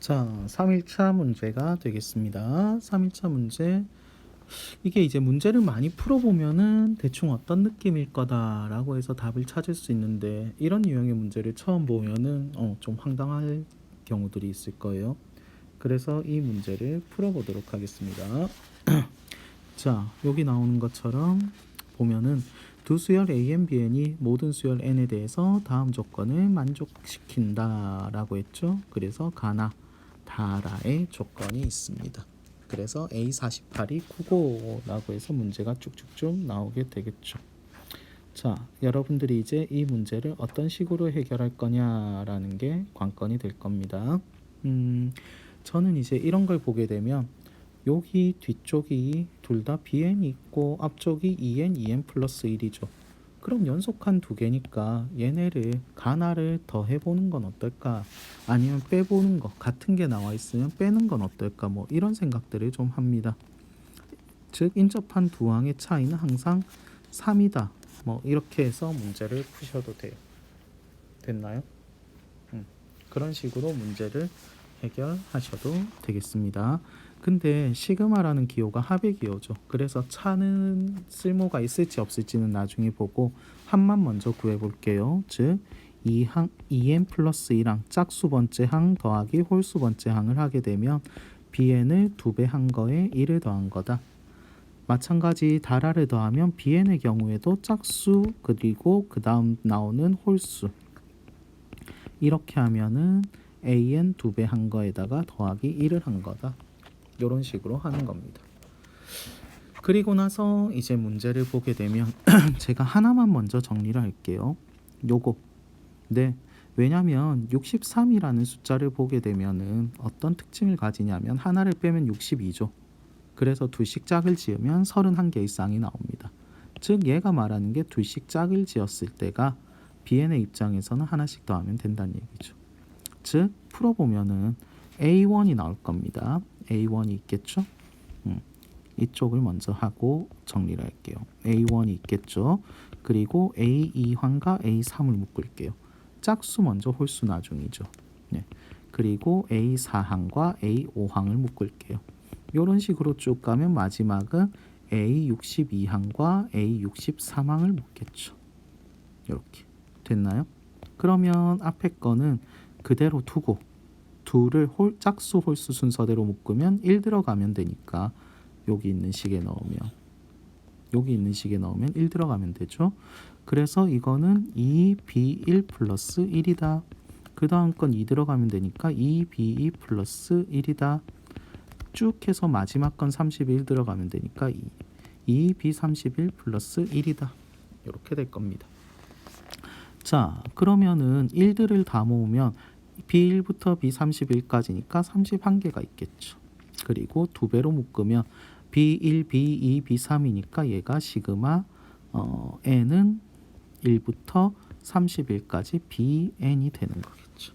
자, 3일차 문제가 되겠습니다. 3일차 문제. 이게 이제 문제를 많이 풀어보면은 대충 어떤 느낌일 거다라고 해서 답을 찾을 수 있는데 이런 유형의 문제를 처음 보면은 어, 좀 황당할 경우들이 있을 거예요. 그래서 이 문제를 풀어보도록 하겠습니다. 자, 여기 나오는 것처럼 보면은 두 수열 a n, b n이 모든 수열 n에 대해서 다음 조건을 만족시킨다라고 했죠. 그래서 가나 다라의 조건이 있습니다. 그래서 A48이 국어라고 해서 문제가 쭉쭉쭉 나오게 되겠죠. 자, 여러분들이 이제 이 문제를 어떤 식으로 해결할 거냐라는 게 관건이 될 겁니다. 음, 저는 이제 이런 걸 보게 되면 여기 뒤쪽이 둘 다 bn이 있고 앞쪽이 2n, 2n 플러스 1이죠. 그럼 연속한 두 개니까 얘네를 가나를 더 해보는 건 어떨까? 아니면 빼보는 거 같은 게 나와 있으면 빼는 건 어떨까? 뭐 이런 생각들을 좀 합니다. 즉 인접한 두 항의 차이는 항상 3이다. 뭐 이렇게 해서 문제를 푸셔도 돼요. 됐나요? 음, 그런 식으로 문제를 해결하셔도 되겠습니다. 근데 시그마라는 기호가 합의 기호죠. 그래서 차는 쓸모가 있을지 없을지는 나중에 보고 합만 먼저 구해 볼게요. 즉 2항 2n 플러스 1항 짝수 번째 항 더하기 홀수 번째 항을 하게 되면 bn을 두배한 거에 1을 더한 거다. 마찬가지 다라를 더하면 bn의 경우에도 짝수 그리고 그 다음 나오는 홀수 이렇게 하면은 an 두배한 거에다가 더하기 1을 한 거다. 이런 식으로 하는 겁니다. 그리고 나서 이제 문제를 보게 되면 제가 하나만 먼저 정리를 할게요. 요거. 네. 왜냐면 63이라는 숫자를 보게 되면은 어떤 특징을 가지냐면 하나를 빼면 62죠. 그래서 둘씩 짝을 지으면 31개 이상이 나옵니다. 즉 얘가 말하는 게 둘씩 짝을 지었을 때가 bn의 입장에서는 하나씩 더하면 된다는 얘기죠. 즉 풀어보면은 a1이 나올 겁니다. a1이 있겠죠? 음, 이쪽을 먼저 하고 정리를 할게요. a1이 있겠죠? 그리고 a2항과 a3을 묶을게요. 짝수 먼저 홀수 나중이죠. 네. 그리고 a4항과 a5항을 묶을게요. 이런 식으로 쭉 가면 마지막은 a62항과 a63항을 묶겠죠. 이렇게 됐나요? 그러면 앞에 거는 그대로 두고 둘을 홀, 짝수 홀수 순서대로 묶으면 1 들어가면 되니까 여기 있는 식에 넣으면 여기 있는 식에 넣으면 1 들어가면 되죠. 그래서 이거는 2b1 플러스 1이다. 그 다음 건 2 들어가면 되니까 2b2 플러스 1이다. 쭉 해서 마지막 건 31 들어가면 되니까 2, 2b31 플러스 1이다. 이렇게 될 겁니다. 자, 그러면은 1들을 다 모으면 B1부터 B31까지니까 31개가 있겠죠. 그리고 두 배로 묶으면 B1, B2, B3이니까 얘가 시그마 어, n은 1부터 31까지 BN이 되는 거겠죠.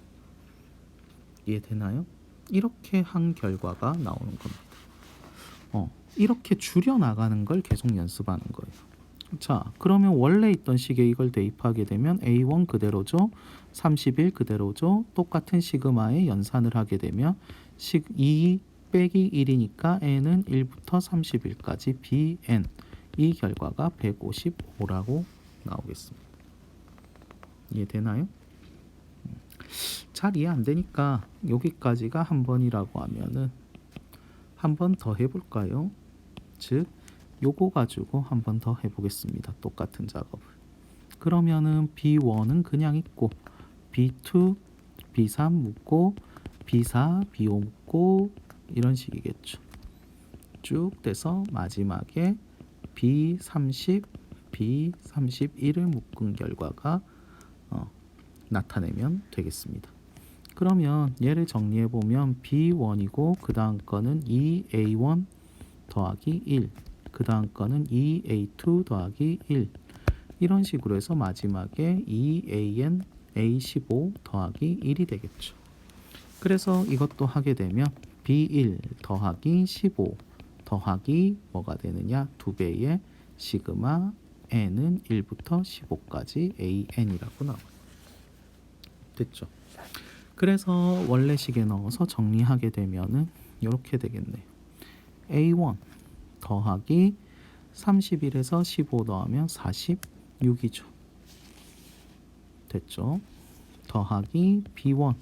이해되나요? 이렇게 한 결과가 나오는 겁니다. 어, 이렇게 줄여 나가는 걸 계속 연습하는 거예요. 자, 그러면 원래 있던 식에 이걸 대입하게 되면 A1 그대로죠. 31 그대로죠. 똑같은 시그마에 연산을 하게 되면 식 2 빼기 1이니까 n은 1부터 31까지 bn 이 결과가 155라고 나오겠습니다. 이해되나요? 잘 이해 안 되니까 여기까지가 한 번이라고 하면은 한 번 더 해볼까요? 즉 요거 가지고 한 번 더 해보겠습니다. 똑같은 작업을. 그러면은 B1은 그냥 있고 B2, B3 묶고 B4, B5 묶고 이런 식이겠죠. 쭉 돼서 마지막에 B30, B31을 묶은 결과가 어, 나타내면 되겠습니다. 그러면 얘를 정리해 보면 B1이고 그 다음 거는 2A1 더하기 1, 그 다음 거는 2A2 더하기 1 이런 식으로 해서 마지막에 2AN A15 더하기 1이 되겠죠. 그래서 이것도 하게 되면 B1 더하기 15 더하기 뭐가 되느냐 두 배의 시그마 n은 1부터 15까지 an이라고 나와요. 됐죠? 그래서 원래식에 넣어서 정리하게 되면은 이렇게 되겠네요. A1 더하기 31에서 15 더하면 46이죠. 됐죠? 더하기 B1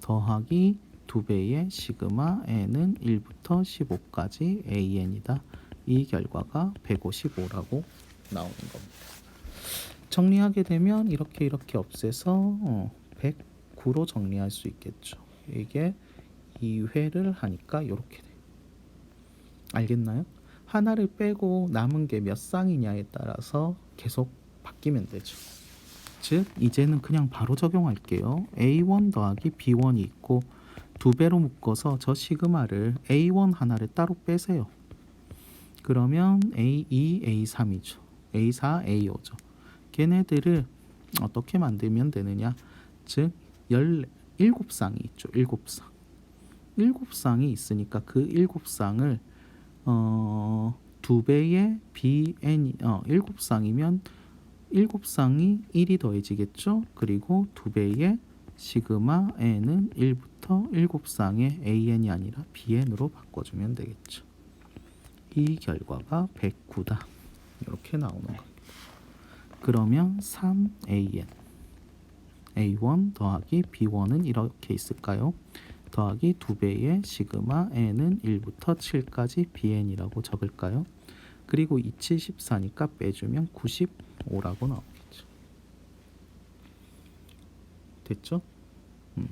더하기 2배의 시그마 n은 1부터 15까지 an이다. 이 결과가 155라고 나오는 겁니다. 정리하게 되면 이렇게 이렇게 없애서 어, 109로 정리할 수 있겠죠. 이게 2회를 하니까 이렇게 돼. 알겠나요? 하나를 빼고 남은 게 몇 쌍이냐에 따라서 계속 바뀌면 되죠. 즉 이제는 그냥 바로 적용할게요. A1 더하기 B1이 있고 두 배로 묶어서 저 시그마를 A1 하나를 따로 빼세요. 그러면 A2, A3이죠. A4, A5죠. 걔네들을 어떻게 만들면 되느냐? 즉 17쌍이 있죠. 7쌍. 7쌍이 있으니까 그 7쌍을 어, 두 배의 bn 어, 7쌍이면 7쌍이 1이 더해지겠죠. 그리고 두 배의 시그마 n은 1부터 7쌍의 an이 아니라 bn으로 바꿔주면 되겠죠. 이 결과가 109다. 이렇게 나오는 겁니다. 그러면 3an a1 더하기 b1은 이렇게 있을까요? 더하기 두 배의 시그마 n은 1부터 7까지 bn이라고 적을까요? 그리고 2, 7, 14니까 빼주면 95라고 나오겠죠. 됐죠? 음.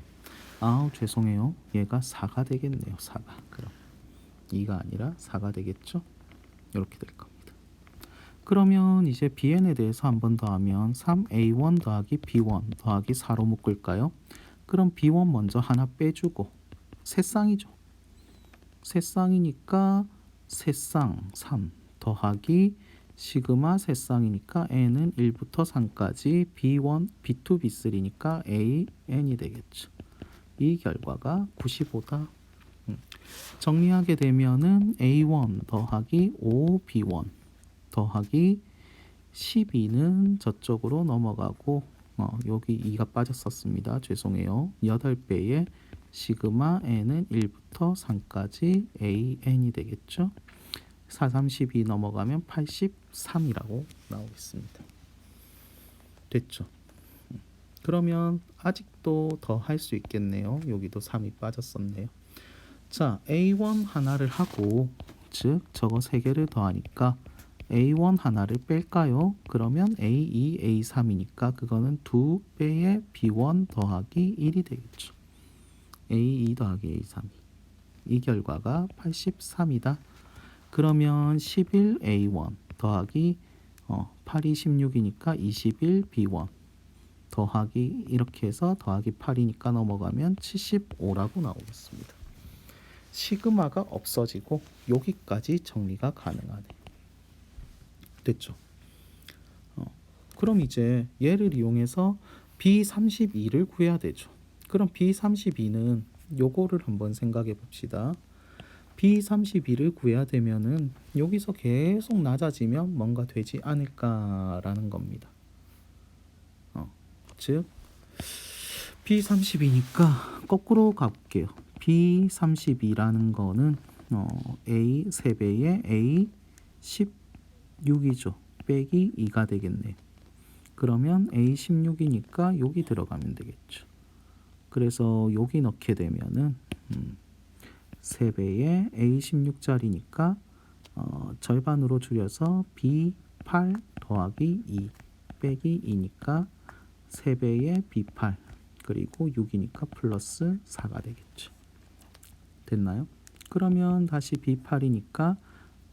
아우 죄송해요. 얘가 4가 되겠네요. 4가. 그럼 2가 아니라 4가 되겠죠? 이렇게 될 겁니다. 그러면 이제 bn에 대해서 한 번 더 하면 3a1 더하기 b1 더하기 4로 묶을까요? 그럼 b1 먼저 하나 빼주고 세 쌍이죠. 세 쌍이니까 세 쌍 3 더하기 시그마 세 쌍이니까 n은 1부터 3까지 b1, b2, b3니까 a, n이 되겠죠. 이 결과가 95다. 음. 정리하게 되면은 a1 더하기 5b1 더하기 12는 저쪽으로 넘어가고 어, 여기 2가 빠졌었습니다. 죄송해요. 8배의 시그마 n은 1부터 3까지 an이 되겠죠. 4, 32 넘어가면 83이라고 나오겠습니다. 됐죠. 음. 그러면 아직도 더 할 수 있겠네요. 여기도 3이 빠졌었네요. 자, A1 하나를 하고 즉 저거 세 개를 더하니까 A1 하나를 뺄까요? 그러면 A2, A3이니까 그거는 두 배의 B1 더하기 1이 되겠죠. A2 더하기 A3. 이 결과가 83이다. 그러면 11A1 더하기 어, 8이 16이니까 21B1 더하기 이렇게 해서 더하기 8이니까 넘어가면 75라고 나오겠습니다. 시그마가 없어지고 여기까지 정리가 가능하네. 됐죠? 어, 그럼 이제 얘를 이용해서 B32를 구해야 되죠. 그럼 B32는 요거를 한번 생각해 봅시다. B32를 구해야 되면은 여기서 계속 낮아지면 뭔가 되지 않을까라는 겁니다. 어, 즉 B32니까 거꾸로 가볼게요. B32라는 거는 어, A 3배의 A 16이죠. 빼기 2가 되겠네요. 그러면 A 16이니까 여기 들어가면 되겠죠. 그래서 여기 넣게 되면은 음, 3배의 A16짜리니까 어, 절반으로 줄여서 B8 더하기 2 빼기 2니까 3배의 B8 그리고 6이니까 플러스 4가 되겠죠. 됐나요? 그러면 다시 B8이니까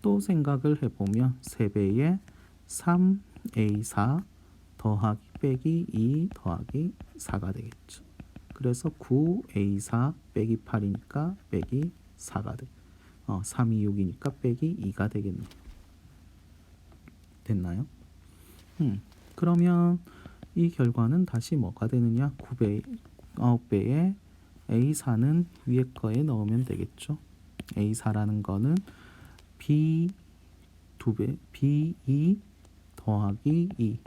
또 생각을 해보면 3배의 3A4 더하기 빼기 2 더하기 4가 되겠죠. 그래서 9A4 빼기 8이니까 빼기 4가 돼. 어, 3이 6이니까 빼기 2가 되겠네. 됐나요? 음, 그러면 이 결과는 다시 뭐가 되느냐? 9배, 9배의 A4는 위에 거에 넣으면 되겠죠. A4라는 거는 B 2배, B2 더하기 2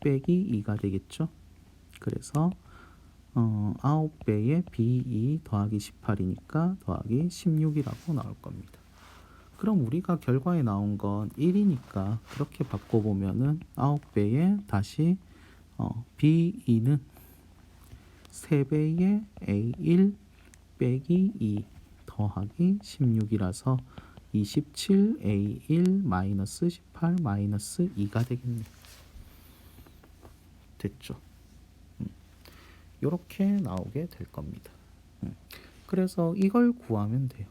빼기 2가 되겠죠. 그래서 어, 9배의 B2 더하기 18이니까 더하기 16이라고 나올 겁니다. 그럼 우리가 결과에 나온 건 1이니까 그렇게 바꿔보면은 9배에 다시 어, B2는 3배의 A1 빼기 2 더하기 16이라서 27A1 마이너스 18 마이너스 2가 되겠네요. 됐죠? 이렇게 나오게 될 겁니다. 음, 그래서 이걸 구하면 돼요.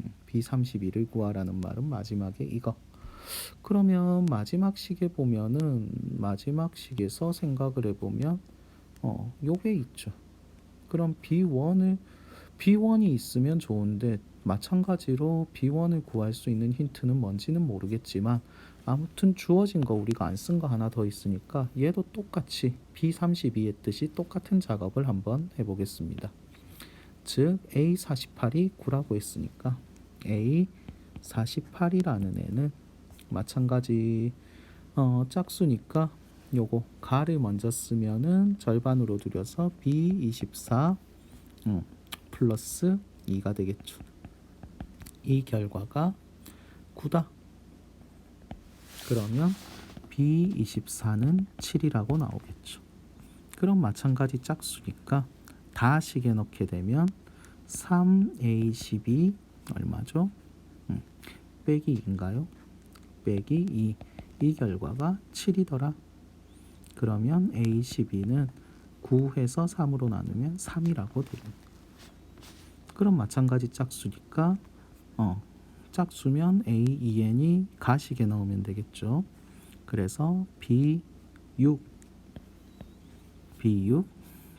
음, B31을 구하라는 말은 마지막에 이거. 그러면 마지막 식에 보면은 마지막 식에서 생각을 해보면 어 요게 있죠. 그럼 B1을 B1이 있으면 좋은데 마찬가지로 B1을 구할 수 있는 힌트는 뭔지는 모르겠지만 아무튼 주어진 거 우리가 안 쓴 거 하나 더 있으니까 얘도 똑같이 B32 했듯이 똑같은 작업을 한번 해보겠습니다. 즉 A48이 9라고 했으니까 A48이라는 애는 마찬가지 어, 짝수니까 요거 가를 먼저 쓰면은 절반으로 줄여서 B24 음, 플러스 2가 되겠죠. 이 결과가 9다. 그러면 B24는 7이라고 나오겠죠. 그럼 마찬가지 짝수니까 다 식에 넣게 되면 3A12 얼마죠? 음, 빼기 2인가요? 빼기 2. 이 결과가 7이더라. 그러면 A12는 9해서 3으로 나누면 3이라고 됩니다. 그럼 마찬가지 짝수니까 어, 짝수면 A, 2n이 가식에 넣으면 되겠죠. 그래서 B6 B6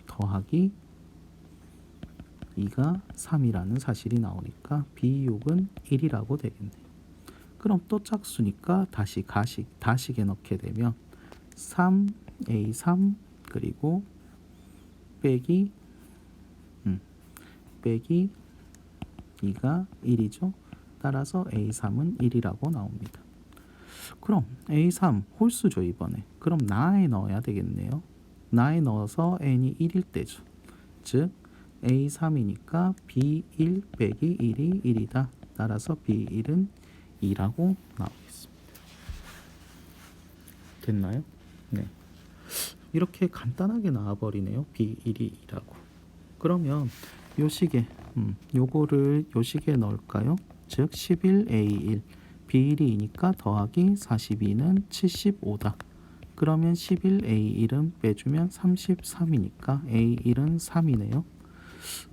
더하기 2가 3이라는 사실이 나오니까 B6은 1이라고 되겠네요. 그럼 또 짝수니까 다시 가식 다식에 넣게 되면 3A3 그리고 빼기 음, 빼기 2가 1이죠. 따라서 A3은 1이라고 나옵니다. 그럼 A3 홀수죠 이번에. 그럼 나에 넣어야 되겠네요. 나에 넣어서 n이 1일 때죠. 즉 A3이니까 B1 빼기 1이 1이다. 따라서 B1은 2라고 나오겠습니다. 됐나요? 네. 이렇게 간단하게 나와버리네요. B1이 2라고. 그러면 요 식에 음, 요거를 요 식에 넣을까요? 즉 11A1 B1이니까 더하기 42는 75다. 그러면 11A1은 빼주면 33이니까 A1은 3이네요.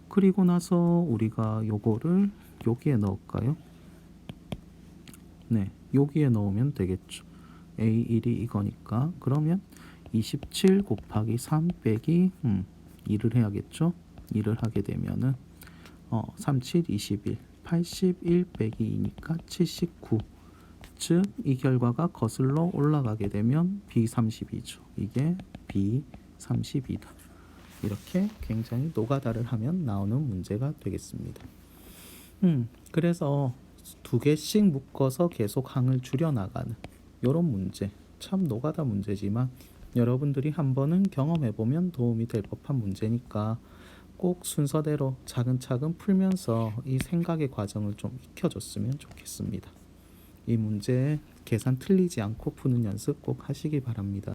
그리고 나서 우리가 요거를 여기에 넣을까요? 네, 여기에 넣으면 되겠죠. A1이 이거니까 그러면 27 곱하기 3 빼기 음, 2를 해야겠죠. 2를 하게 되면은 어, 37 21 81 빼기 2니까 79 즉 이 결과가 거슬러 올라가게 되면 B32죠. 이게 B32다. 이렇게 굉장히 노가다를 하면 나오는 문제가 되겠습니다. 음, 그래서 두 개씩 묶어서 계속 항을 줄여 나가는 이런 문제. 참 노가다 문제지만 여러분들이 한 번은 경험해 보면 도움이 될 법한 문제니까 꼭 순서대로 차근차근 풀면서 이 생각의 과정을 좀 익혀줬으면 좋겠습니다. 이 문제 계산 틀리지 않고 푸는 연습 꼭 하시기 바랍니다.